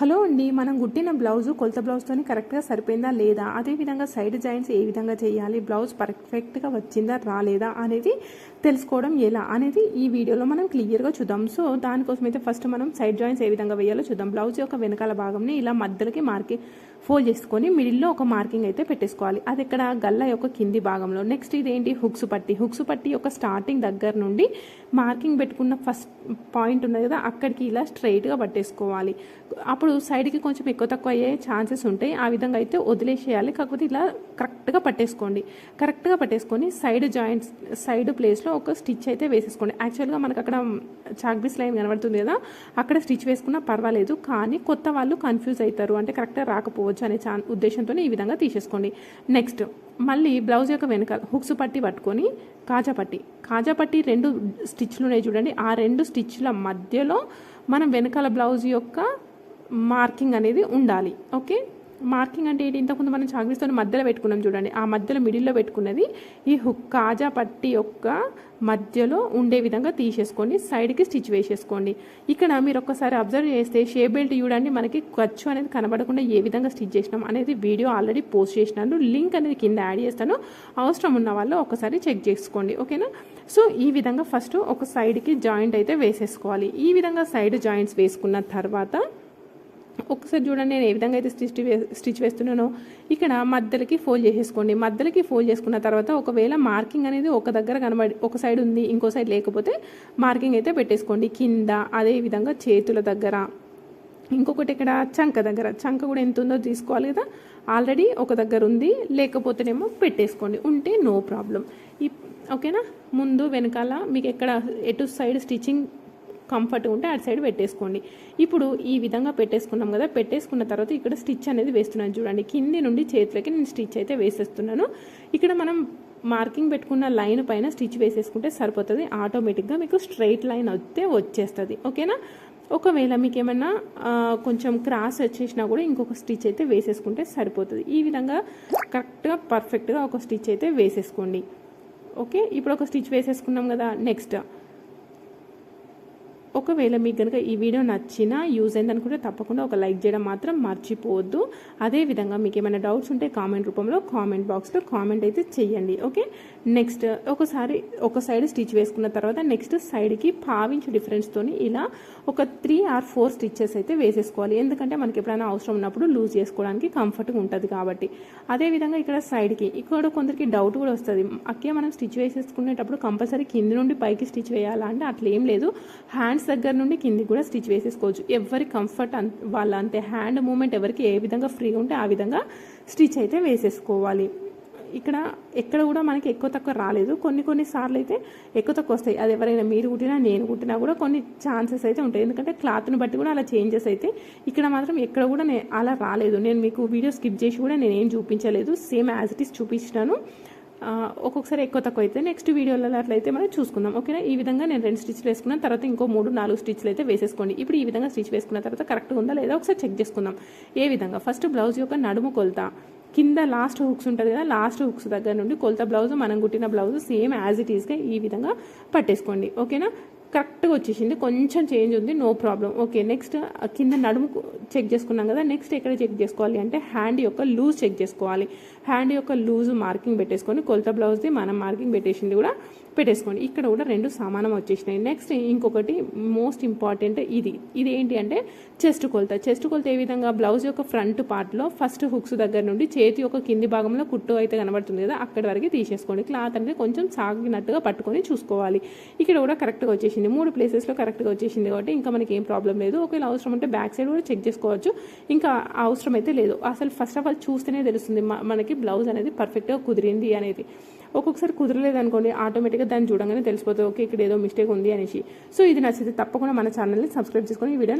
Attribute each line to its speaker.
Speaker 1: Hello అండి మనం కుట్టిన బ్లౌజు కొలత బ్లౌజ్తో కరెక్ట్గా సరిపోయిందా లేదా? అదేవిధంగా సైడ్ జాయింట్స్ ఏ విధంగా చేయాలి? బ్లౌజ్ పర్ఫెక్ట్గా వచ్చిందా రాలేదా అనేది తెలుసుకోవడం ఎలా అనేది ఈ వీడియోలో మనం క్లియర్గా చూద్దాం. సో దానికోసం అయితే ఫస్ట్ మనం సైడ్ జాయింట్స్ ఏ విధంగా వేయాలో చూద్దాం. బ్లౌజ్ యొక్క వెనకాల భాగంని ఇలా మధ్యలోకి మార్కింగ్ ఫోల్డ్ చేసుకొని మిడిల్లో ఒక మార్కింగ్ అయితే పెట్టేసుకోవాలి. అది ఇక్కడ గల్ల యొక్క కింది భాగంలో. నెక్స్ట్ ఇదేంటి? హుక్స్ పట్టి. హుక్స్ పట్టి యొక్క స్టార్టింగ్ దగ్గర నుండి మార్కింగ్ పెట్టుకున్న ఫస్ట్ పాయింట్ ఉన్నది కదా అక్కడికి ఇలా స్ట్రైట్గా పట్టేసుకోవాలి. అప్పుడు సైడ్కి కొంచెం ఎక్కువ తక్కువ అయ్యే ఛాన్సెస్ ఉంటాయి. ఆ విధంగా అయితే వదిలేసేయాలి. కాకపోతే ఇలా కరెక్ట్గా పట్టేసుకోండి. కరెక్ట్గా పట్టేసుకొని సైడ్ జాయింట్స్ సైడ్ ప్లేస్లో ఒక స్టిచ్ అయితే వేసేసుకోండి. యాక్చువల్గా మనకు అక్కడ చాక్బీస్ లైన్ కనబడుతుంది కదా అక్కడ స్టిచ్ వేసుకున్నా పర్వాలేదు. కానీ కొత్త వాళ్ళు కన్ఫ్యూజ్ అవుతారు. అంటే కరెక్ట్గా రాకపోవచ్చు అనే చా ఉద్దేశంతో ఈ విధంగా తీసేసుకోండి. నెక్స్ట్ మళ్ళీ బ్లౌజ్ యొక్క వెనకాల హుక్స్ పట్టి పట్టుకొని కాజా పట్టి. కాజా పట్టి రెండు స్టిచ్లు ఉన్నాయి చూడండి. ఆ రెండు స్టిచ్ల మధ్యలో మనం వెనకాల బ్లౌజ్ యొక్క మార్కింగ్ అనేది ఉండాలి. ఓకే? మార్కింగ్ అంటే ఏంటి? ఇంతకుముందు మనం చాగ్రీస్తో మధ్యలో పెట్టుకున్నాం చూడండి. ఆ మధ్యలో మిడిల్లో పెట్టుకున్నది ఈ హుక్ కాజా పట్టి యొక్క మధ్యలో ఉండే విధంగా తీసేసుకోండి. సైడ్కి స్టిచ్ వేసేసుకోండి. ఇక్కడ మీరు ఒక్కసారి అబ్జర్వ్ చేస్తే షే బెల్ట్ చూడండి మనకి ఖర్చు అనేది కనబడకుండా ఏ విధంగా స్టిచ్ చేసినాం అనేది వీడియో ఆల్రెడీ పోస్ట్ చేసినాను. లింక్ అనేది కింద యాడ్ చేస్తాను. అవసరం ఉన్న వాళ్ళు ఒకసారి చెక్ చేసుకోండి. ఓకేనా? సో ఈ విధంగా ఫస్ట్ ఒక సైడ్కి జాయింట్ అయితే వేసేసుకోవాలి. ఈ విధంగా సైడ్ జాయింట్స్ వేసుకున్న తర్వాత ఒకసారి చూడండి నేను ఏ విధంగా అయితే స్టిచ్ స్టిచ్ వేస్తున్నానో. ఇక్కడ మధ్యలకి ఫోల్డ్ చేసేసుకోండి. మధ్యలకి ఫోల్డ్ చేసుకున్న తర్వాత ఒకవేళ మార్కింగ్ అనేది ఒక దగ్గర కనబడి ఒక సైడ్ ఉంది ఇంకో సైడ్ లేకపోతే మార్కింగ్ అయితే పెట్టేసుకోండి. కింద అదే విధంగా చేతుల దగ్గర. ఇంకొకటి ఇక్కడ చంక దగ్గర. చంక కూడా ఎంత ఉందో తీసుకోవాలి కదా. ఆల్రెడీ ఒక దగ్గర ఉంది లేకపోతేనేమో పెట్టేసుకోండి. ఉంటే నో ప్రాబ్లం. ఓకేనా? ముందు వెనకాల మీకు ఎక్కడ ఎటు సైడ్ స్టిచ్చింగ్ కంఫర్ట్ ఉంటే అటు సైడ్ పెట్టేసుకోండి. ఇప్పుడు ఈ విధంగా పెట్టేసుకున్నాం కదా పెట్టేసుకున్న తర్వాత ఇక్కడ స్టిచ్ అనేది వేస్తున్నాను చూడండి. కింది నుండి చేతులకి నేను స్టిచ్ అయితే వేసేస్తున్నాను. ఇక్కడ మనం మార్కింగ్ పెట్టుకున్న లైన్ పైన స్టిచ్ వేసేసుకుంటే సరిపోతుంది. ఆటోమేటిక్గా మీకు స్ట్రైట్ లైన్ వస్తే వచ్చేస్తుంది. ఓకేనా? ఒకవేళ మీకు ఏమన్నా కొంచెం క్రాస్ వచ్చేసినా కూడా ఇంకొక స్టిచ్ అయితే వేసేసుకుంటే సరిపోతుంది. ఈ విధంగా కరెక్ట్గా పర్ఫెక్ట్గా ఒక స్టిచ్ అయితే వేసేసుకోండి. ఓకే? ఇప్పుడు ఒక స్టిచ్ వేసేసుకున్నాం కదా నెక్స్ట్. ఒకవేళ మీకు కనుక ఈ వీడియో నచ్చినా యూజ్ అయింది అనుకుంటే తప్పకుండా ఒక లైక్ చేయడం మాత్రం మర్చిపోవద్దు. అదేవిధంగా మీకు ఏమైనా డౌట్స్ ఉంటే కామెంట్ రూపంలో కామెంట్ బాక్స్లో కామెంట్ అయితే చెయ్యండి ఓకే? నెక్స్ట్ ఒకసారి ఒక సైడ్ స్టిచ్ వేసుకున్న తర్వాత నెక్స్ట్ సైడ్కి పావించు డిఫరెన్స్తో ఇలా ఒక త్రీ ఆర్ ఫోర్ స్టిచ్చెస్ అయితే వేసేసుకోవాలి. ఎందుకంటే మనకి ఎప్పుడైనా అవసరం ఉన్నప్పుడు లూజ్ చేసుకోవడానికి కంఫర్ట్గా ఉంటుంది కాబట్టి. అదేవిధంగా ఇక్కడ సైడ్కి ఇక్కడ కొందరికి డౌట్ కూడా వస్తుంది. అక్కే మనం స్టిచ్ వేసేసుకునేటప్పుడు కంపల్సరీ కింది నుండి పైకి స్టిచ్ వేయాలా అంటే అట్లా ఏం లేదు. హ్యాండ్స్ దగ్గర నుండి కిందికి కూడా స్టిచ్ వేసేసుకోవచ్చు. ఎవరి కంఫర్ట్ వాళ్ళ అంతే హ్యాండ్ మూమెంట్ ఎవరికి ఏ విధంగా ఫ్రీగా ఉంటే ఆ విధంగా స్టిచ్ అయితే వేసేసుకోవాలి. ఇక్కడ ఎక్కడ కూడా మనకి ఎక్కువ తక్కువ రాలేదు. కొన్ని కొన్ని సార్లు అయితే ఎక్కువ తక్కువ వస్తాయి. అది ఎవరైనా మీరు కుట్టినా నేను కుట్టినా కూడా కొన్ని ఛాన్సెస్ అయితే ఉంటాయి. ఎందుకంటే క్లాత్ని బట్టి కూడా అలా చేంజెస్ అయితే ఇక్కడ మాత్రం ఎక్కడ కూడా అలా రాలేదు. నేను మీకు వీడియో స్కిప్ చేసి కూడా నేను ఏం చూపించలేదు. సేమ్ యాజ్ ఇట్ ఈస్ చూపించినాను. ఒక్కొక్కసారి ఎక్కువ తక్కువ అయితే నెక్స్ట్ వీడియోలలో అట్లయితే మనం చూసుకుందాం. ఓకేనా? ఈ విధంగా నేను రెండు స్టిచ్లు వేసుకున్నాను తర్వాత ఇంకో మూడు నాలుగు స్టిచ్లు అయితే వేసేసుకోండి. ఇప్పుడు ఈ విధంగా స్టిచ్ వేసుకున్న తర్వాత కరెక్ట్గా ఉందా లేదా ఒకసారి చెక్ చేసుకుందాం. ఏ విధంగా? ఫస్ట్ బ్లౌజ్ యొక్క నడుము కొలత. కింద లాస్ట్ హుక్స్ ఉంటుంది కదా లాస్ట్ హుక్స్ దగ్గర నుండి కొలత బ్లౌజ్ మనం కుట్టిన బ్లౌజ్ సేమ్ యాజ్ ఇట్ ఈస్గా ఈ విధంగా పట్టేసుకోండి. ఓకేనా? కరెక్ట్గా వచ్చేసింది. కొంచెం చేంజ్ ఉంది. No problem. ఓకే నెక్స్ట్ కింద నడుము చెక్ చేసుకున్నాం కదా. నెక్స్ట్ ఎక్కడ చెక్ చేసుకోవాలి అంటే హ్యాండ్ యొక్క లూజ్ చెక్ చేసుకోవాలి. హ్యాండ్ యొక్క లూజ్ మార్కింగ్ పెట్టేసుకొని కొలత బ్లౌజ్ది మనం మార్కింగ్ పెట్టేసింది కూడా పెట్టేసుకోండి. ఇక్కడ కూడా రెండు సమానం వచ్చేసినాయి. నెక్స్ట్ ఇంకొకటి మోస్ట్ ఇంపార్టెంట్ ఇది. ఇది ఏంటి అంటే చెస్ట్ కొలత. చెస్ట్ కొలత ఏ విధంగా? బ్లౌజ్ యొక్క ఫ్రంట్ పార్ట్లో ఫస్ట్ హుక్స్ దగ్గర నుండి చేతి యొక్క కింది భాగంలో కుట్టు అయితే కనబడుతుంది కదా అక్కడి వరకు తీసేసుకోండి. క్లాత్ అనేది కొంచెం సాగినట్టుగా పట్టుకొని చూసుకోవాలి. ఇక్కడ కూడా కరెక్ట్గా వచ్చేసింది. మూడు ప్లేసెస్లో కరెక్ట్గా వచ్చేసింది కాబట్టి ఇంకా మనకి ఏం ప్రాబ్లం లేదు. ఒకవేళ అవసరం ఉంటే బ్యాక్ సైడ్ కూడా చెక్ చేసుకోవచ్చు. ఇంకా అవసరం అయితే లేదు. అసలు ఫస్ట్ ఆఫ్ ఆల్ చూస్తేనే తెలుస్తుంది మనకి బ్లౌజ్ అనేది పర్ఫెక్ట్గా కుదిరింది అనేది. ఒక్కొక్కసారి కుదరలేదు అనుకోండి ఆటోమేటిక్గా దాన్ని చూడంగానే తెలిసిపోతుంది ఓకే ఇక్కడ ఏదో మిస్టేక్ ఉంది అనేసి. సో ఇది నచ్చితే తప్పకుండా మన ఛానల్ని సబ్స్క్రైబ్ చేసుకొని ఈ వీడియో